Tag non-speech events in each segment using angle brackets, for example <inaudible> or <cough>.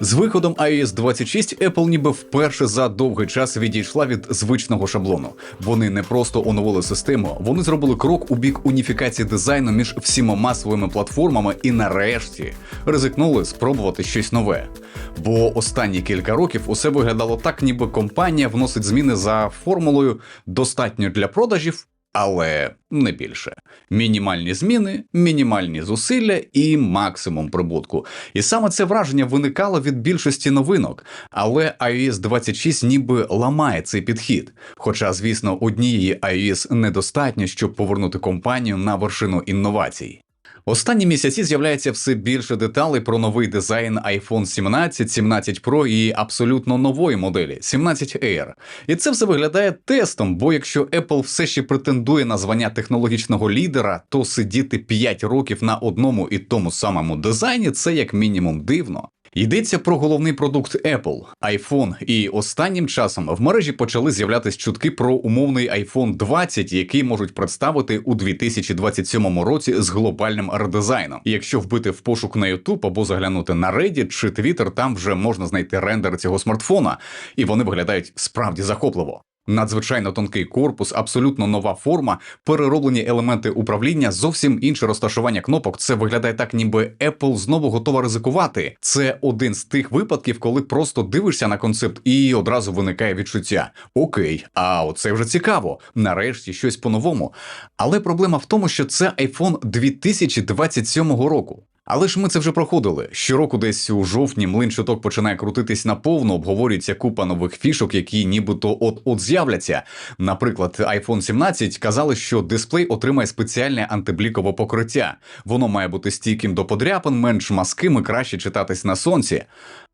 З виходом iOS 26 Apple ніби вперше за довгий час відійшла від звичного шаблону. Вони не просто оновили систему, вони зробили крок у бік уніфікації дизайну між всіма своїми платформами і нарешті ризикнули спробувати щось нове. Бо останні кілька років усе виглядало так, ніби компанія вносить зміни за формулою достатньо для продажів. Але не більше. Мінімальні зміни, мінімальні зусилля і максимум прибутку. І саме це враження виникало від більшості новинок. Але iOS 26 ніби ламає цей підхід. Хоча, звісно, однієї iOS недостатньо, щоб повернути компанію на вершину інновацій. Останні місяці з'являється все більше деталей про новий дизайн iPhone 17, 17 Pro і абсолютно нової моделі 17 Air. І це все виглядає тестом, бо якщо Apple все ще претендує на звання технологічного лідера, то сидіти 5 років на одному і тому самому дизайні це як мінімум дивно. Йдеться про головний продукт Apple – iPhone, і останнім часом в мережі почали з'являтися чутки про умовний iPhone 20, який можуть представити у 2027 році з глобальним редизайном. І якщо вбити в пошук на YouTube або заглянути на Reddit чи Twitter, там вже можна знайти рендер цього смартфона, і вони виглядають справді захопливо. Надзвичайно тонкий корпус, абсолютно нова форма, перероблені елементи управління, зовсім інше розташування кнопок. Це виглядає так, ніби Apple знову готова ризикувати. Це один з тих випадків, коли просто дивишся на концепт і одразу виникає відчуття: Окей, а оце вже цікаво. Нарешті щось по-новому. Але проблема в тому, що це iPhone 2027 року. Але ж ми це вже проходили. Щороку десь у жовтні млин чуток починає крутитись наповну, обговорюється купа нових фішок, які нібито от-от з'являться. Наприклад, iPhone 17 казали, що дисплей отримає спеціальне антиблікове покриття. Воно має бути стійким до подряпин, менш маским і краще читатись на сонці.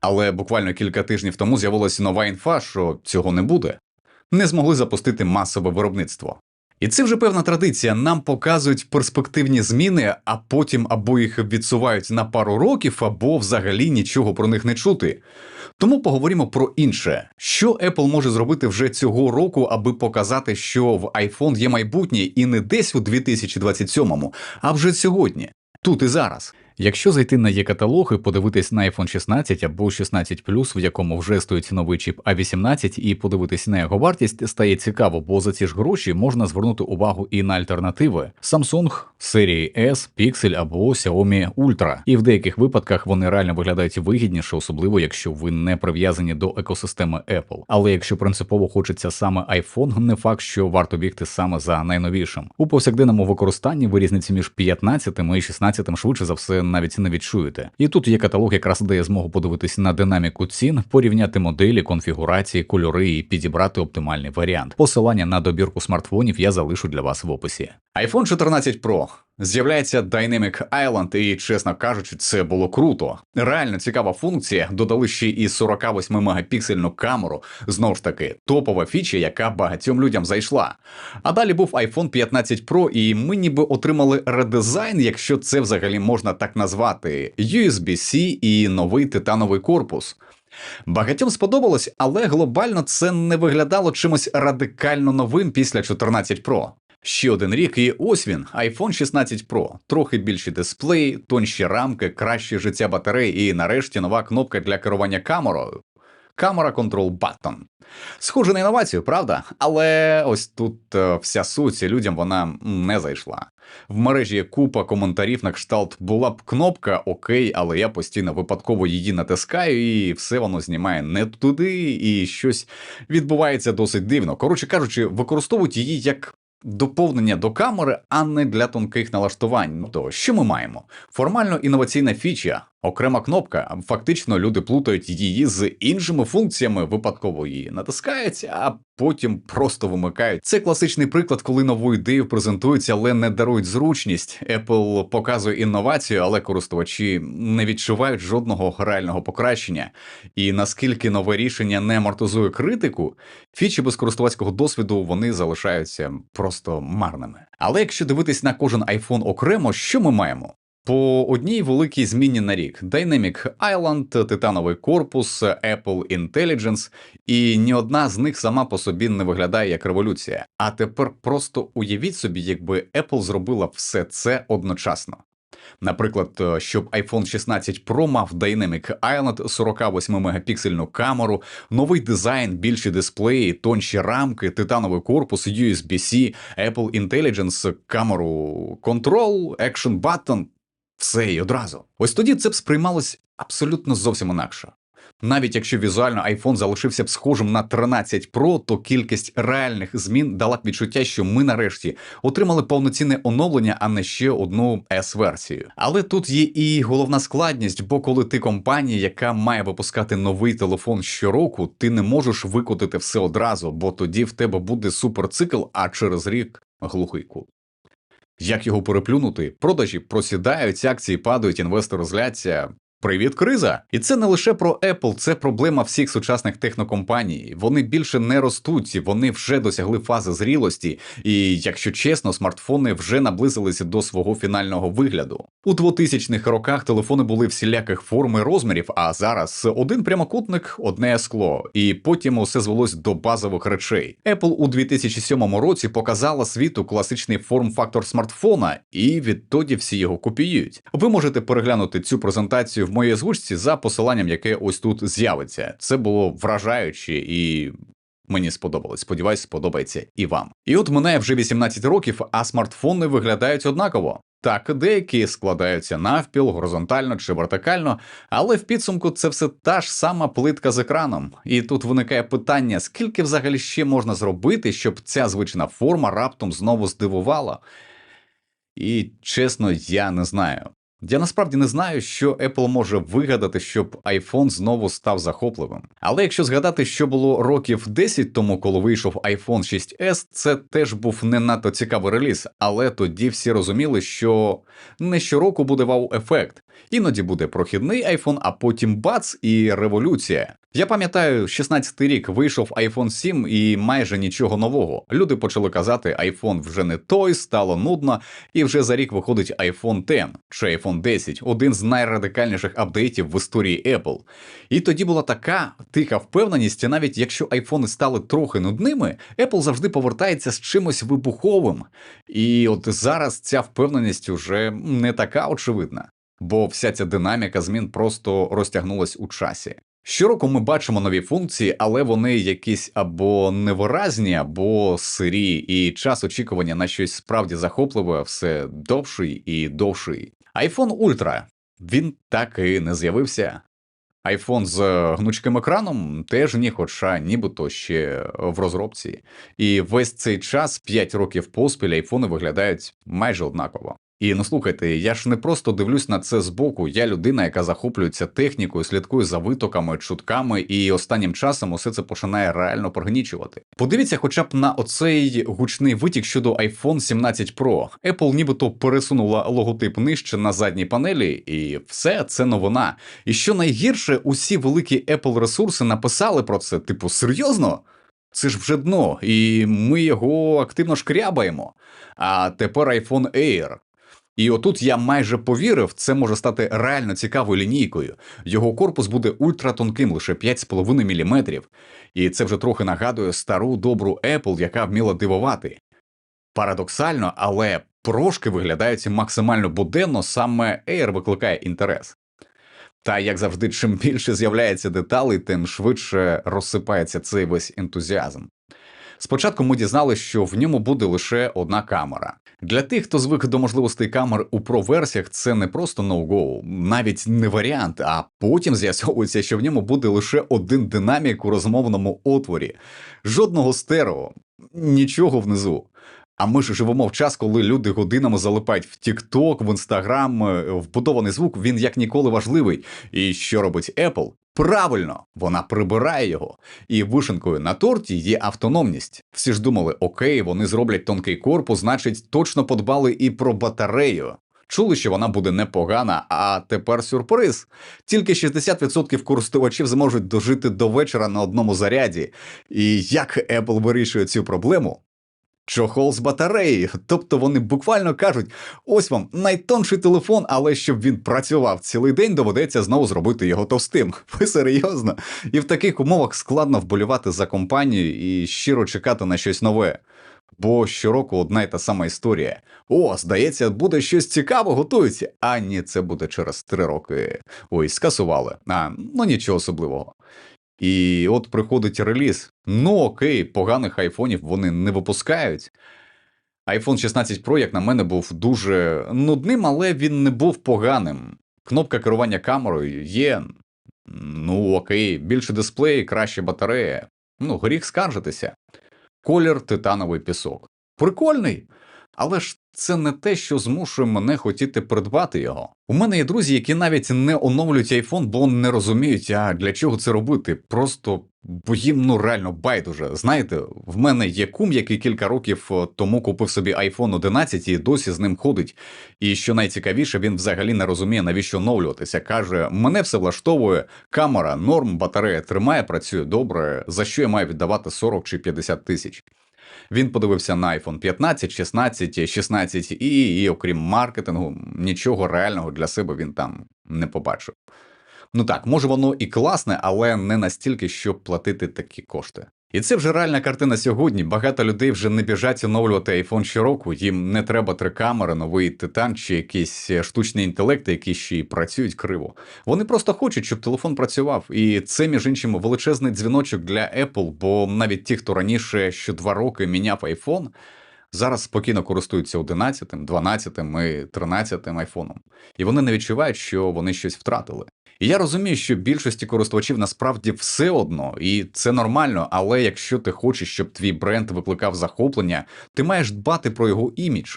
Але буквально кілька тижнів тому з'явилася нова інфа, що цього не буде. Не змогли запустити масове виробництво. І це вже певна традиція. Нам показують перспективні зміни, а потім або їх відсувають на пару років, або взагалі нічого про них не чути. Тому поговоримо про інше, що Apple може зробити вже цього року, аби показати, що в iPhone є майбутнє і не десь у 2027-му, а вже сьогодні, тут і зараз. Якщо зайти на є-каталог і подивитись на iPhone 16 або 16 в якому вже стоїть новий чіп A18, і подивитись на його вартість, стає цікаво, бо за ці ж гроші можна звернути увагу і на альтернативи Samsung серії S, Pixel або Xiaomi Ultra. І в деяких випадках вони реально виглядають вигідніше, особливо якщо ви не прив'язані до екосистеми Apple. Але якщо принципово хочеться саме iPhone, не факт, що варто бігти саме за найновішим. У повсякденному використанні ви різниці між 15 і 16 швидше за все навіть не відчуєте. І тут є каталог, якраз дає змогу подивитись на динаміку цін, порівняти моделі, конфігурації, кольори і підібрати оптимальний варіант. Посилання на добірку смартфонів я залишу для вас в описі. iPhone 14 Pro. З'являється Dynamic Island, і, чесно кажучи, це було круто. Реально цікава функція. Додали ще і 48 мегапіксельну камеру. Знову ж таки, топова фіча, яка багатьом людям зайшла. А далі був iPhone 15 Pro, і ми ніби отримали редизайн, якщо це взагалі можна так назвати: USB-C і новий титановий корпус. Багатьом сподобалось, але глобально це не виглядало чимось радикально новим після 14 Pro. Ще один рік, і ось він, iPhone 16 Pro. Трохи більший дисплей, тонші рамки, краще життя батарей і нарешті нова кнопка для керування камерою. Камера Control Button. Схоже на інновацію, правда? Але ось тут е, вся суть людям вона не зайшла. В мережі купа коментарів на кшталт була б кнопка окей, але я постійно випадково її натискаю, і все воно знімає не туди, і щось відбувається досить дивно. Коротше кажучи, використовують її як доповнення до камери, а не для тонких налаштувань. То що ми маємо? Формально інноваційна фіча, окрема кнопка. Фактично люди плутають її з іншими функціями, випадково її натискають, а потім просто вимикають. Це класичний приклад, коли нову ідею презентують, але не дарують зручність. Apple показує інновацію, але користувачі не відчувають жодного реального покращення. І наскільки нове рішення не амортизує критику, фічі без користувацького досвіду вони залишаються просто марними. Але якщо дивитись на кожен iPhone окремо, що ми маємо? По одній великій зміні на рік: Dynamic Island, титановий корпус, Apple Intelligence, і ні одна з них сама по собі не виглядає як революція. А тепер просто уявіть собі, якби Apple зробила все це одночасно. Наприклад, е, щоб iPhone 16 Pro мав Dynamic Island 48 мегапіксельну камеру, новий дизайн, більші дисплеї, тонші рамки, титановий корпус, USB-C, Apple Intelligence, камеру Control, Action Button. Все і одразу. Ось тоді це б сприймалось абсолютно зовсім інакше. Навіть якщо візуально iPhone залишився б схожим на 13 Pro, то кількість реальних змін дала б відчуття, що ми нарешті отримали повноцінне оновлення, а не ще одну S-версію. Але тут є і головна складність, бо коли ти компанія, яка має випускати новий телефон щороку, ти не можеш викотити все одразу, бо тоді в тебе буде суперцикл, а через рік глухий кут. Як його переплюнути? Продажі просідають, акції падають, інвестори зляться. Привіт, криза! І це не лише про Apple, це проблема всіх сучасних технокомпаній. Вони більше не ростуть, вони вже досягли фази зрілості, і, якщо чесно, смартфони вже наблизилися до свого фінального вигляду. У 2000-х роках телефони були всіляких форм і розмірів, а зараз один прямокутник, одне скло, і потім усе звелось до базових речей. Apple у 2007 році показала світу класичний форм-фактор смартфона, і відтоді всі його копіюють. Ви можете переглянути цю презентацію в моїй озвучці за посиланням, яке ось тут з'явиться. Це було вражаюче і. Мені сподобалось, сподіваюсь, сподобається і вам. І от минає вже 18 років, а смартфони виглядають однаково. Так, деякі складаються навпіл, горизонтально чи вертикально, але в підсумку це все та ж сама плитка з екраном. І тут виникає питання: скільки взагалі ще можна зробити, щоб ця звична форма раптом знову здивувала? І чесно, я не знаю. Я насправді не знаю, що Apple може вигадати, щоб iPhone знову став захопливим. Але якщо згадати, що було років 10 тому, коли вийшов iPhone 6s, це теж був не надто цікавий реліз, але тоді всі розуміли, що не щороку буде вау-ефект. Іноді буде прохідний iPhone, а потім бац і революція. Я пам'ятаю, 16-й рік вийшов iPhone 7 і майже нічого нового. Люди почали казати, iPhone вже не той, стало нудно, і вже за рік виходить iPhone 10 чи iPhone 10, один з найрадикальніших апдейтів в історії Apple. І тоді була така тиха впевненість, навіть якщо айфони стали трохи нудними, Apple завжди повертається з чимось вибуховим. І от зараз ця впевненість уже не така очевидна. Бо вся ця динаміка змін просто розтягнулась у часі. Щороку ми бачимо нові функції, але вони якісь або невиразні, або сирі, і час очікування на щось справді захопливе все довший і довший. iPhone Ultra, він так і не з'явився. iPhone з гнучким екраном теж ні, хоча нібито ще в розробці. І весь цей час, 5 років поспіль, айфони виглядають майже однаково. І ну слухайте, я ж не просто дивлюсь на це збоку. Я людина, яка захоплюється технікою, слідкує за витоками, чутками, і останнім часом усе це починає реально прогнічувати. Подивіться, хоча б на оцей гучний витік щодо iPhone 17 Pro. Apple нібито пересунула логотип нижче на задній панелі, і все це новина. І що найгірше, усі великі Apple ресурси написали про це, типу, серйозно? Це ж вже дно, і ми його активно шкрябаємо. А тепер iPhone Air. І отут я майже повірив, це може стати реально цікавою лінійкою. Його корпус буде ультратонким, лише 5,5 мм. І це вже трохи нагадує стару добру Apple, яка вміла дивувати. Парадоксально, але прошки виглядають максимально буденно, саме Air викликає інтерес. Та як завжди, чим більше з'являється деталей, тим швидше розсипається цей весь ентузіазм. Спочатку ми дізналися, що в ньому буде лише одна камера. Для тих, хто звик до можливостей камер у Pro-версіях, це не просто no-go, навіть не варіант, а потім з'ясовується, що в ньому буде лише один динамік у розмовному отворі, жодного стерео, нічого внизу. А ми ж живемо в час, коли люди годинами залипають в TikTok, в Instagram, вбудований звук, він як ніколи важливий. І що робить Apple? Правильно, вона прибирає його. І вишенкою на торті є автономність. Всі ж думали, окей, вони зроблять тонкий корпус, значить, точно подбали і про батарею. Чули, що вона буде непогана, а тепер сюрприз. Тільки 60% користувачів зможуть дожити до вечора на одному заряді. І як Apple вирішує цю проблему? Чохол з батареї, тобто вони буквально кажуть: ось вам найтонший телефон, але щоб він працював цілий день, доведеться знову зробити його товстим. <laughs> Ви серйозно? І в таких умовах складно вболівати за компанію і щиро чекати на щось нове. Бо щороку одна й та сама історія. О, здається, буде щось цікаве, готується. А ні, це буде через три роки. Ой, скасували. А, ну нічого особливого. І от приходить реліз. Ну окей, поганих айфонів вони не випускають. iPhone 16 Pro, як на мене, був дуже нудним, але він не був поганим. Кнопка керування камерою є. Ну окей, більше дисплей, краще батарея. Ну, гріх скаржитися. Колір титановий пісок. Прикольний. Але ж це не те, що змушує мене хотіти придбати його. У мене є друзі, які навіть не оновлюють iPhone, бо не розуміють, а для чого це робити. Просто бо їм ну реально байдуже. Знаєте, в мене є кум, який кілька років е, тому купив собі iPhone 11 і досі з ним ходить. І що найцікавіше, він взагалі не розуміє, навіщо оновлюватися. Каже: мене все влаштовує, камера, норм, батарея тримає, працює добре. За що я маю віддавати 40 чи 50 тисяч? Він подивився на iPhone 15, 16, 16 і, і окрім маркетингу, нічого реального для себе він там не побачив. Ну так, може воно і класне, але не настільки, щоб платити такі кошти. І це вже реальна картина сьогодні. Багато людей вже не біжать оновлювати iPhone щороку. Їм не треба три камери, новий титан чи якісь штучні інтелекти, які ще й працюють криво. Вони просто хочуть, щоб телефон працював. І це, між іншим, величезний дзвіночок для Apple, бо навіть ті, хто раніше що два роки міняв iPhone, зараз спокійно користуються 11, 12 і 13 айфоном. І вони не відчувають, що вони щось втратили. І я розумію, що більшості користувачів насправді все одно, і це нормально, але якщо ти хочеш, щоб твій бренд викликав захоплення, ти маєш дбати про його імідж.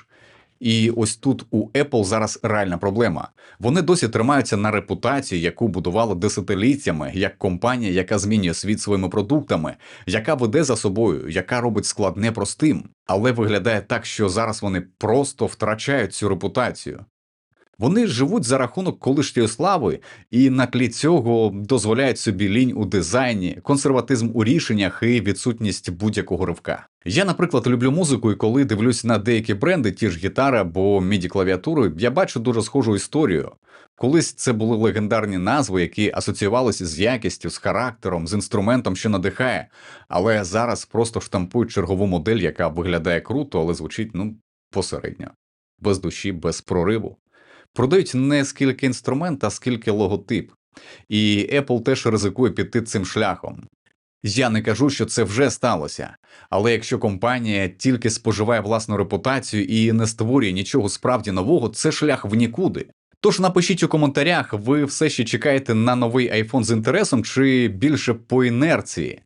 І ось тут у Apple зараз реальна проблема. Вони досі тримаються на репутації, яку будували десятиліттями, як компанія, яка змінює світ своїми продуктами, яка веде за собою, яка робить складне простим. Але виглядає так, що зараз вони просто втрачають цю репутацію. Вони живуть за рахунок колишньої слави і на тлі цього дозволяють собі лінь у дизайні, консерватизм у рішеннях і відсутність будь-якого ривка. Я, наприклад, люблю музику, і коли дивлюсь на деякі бренди, ті ж гітари або міді клавіатури, я бачу дуже схожу історію. Колись це були легендарні назви, які асоціювалися з якістю, з характером, з інструментом, що надихає, але зараз просто штампують чергову модель, яка виглядає круто, але звучить ну посередньо, без душі, без прориву. Продають не скільки інструмент, а скільки логотип. І Apple теж ризикує піти цим шляхом. Я не кажу, що це вже сталося, але якщо компанія тільки споживає власну репутацію і не створює нічого справді нового, це шлях в нікуди. Тож напишіть у коментарях, ви все ще чекаєте на новий iPhone з інтересом, чи більше по інерції?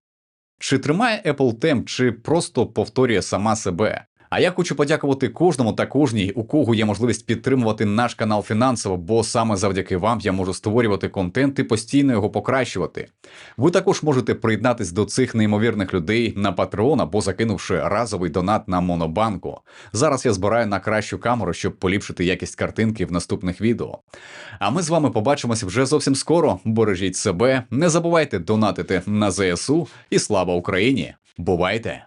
Чи тримає Apple темп, чи просто повторює сама себе? А я хочу подякувати кожному та кожній, у кого є можливість підтримувати наш канал фінансово, бо саме завдяки вам я можу створювати контент і постійно його покращувати. Ви також можете приєднатись до цих неймовірних людей на Patreon або закинувши разовий донат на Монобанку. Зараз я збираю на кращу камеру, щоб поліпшити якість картинки в наступних відео. А ми з вами побачимося вже зовсім скоро. Бережіть себе, не забувайте донатити на ЗСУ і слава Україні! Бувайте!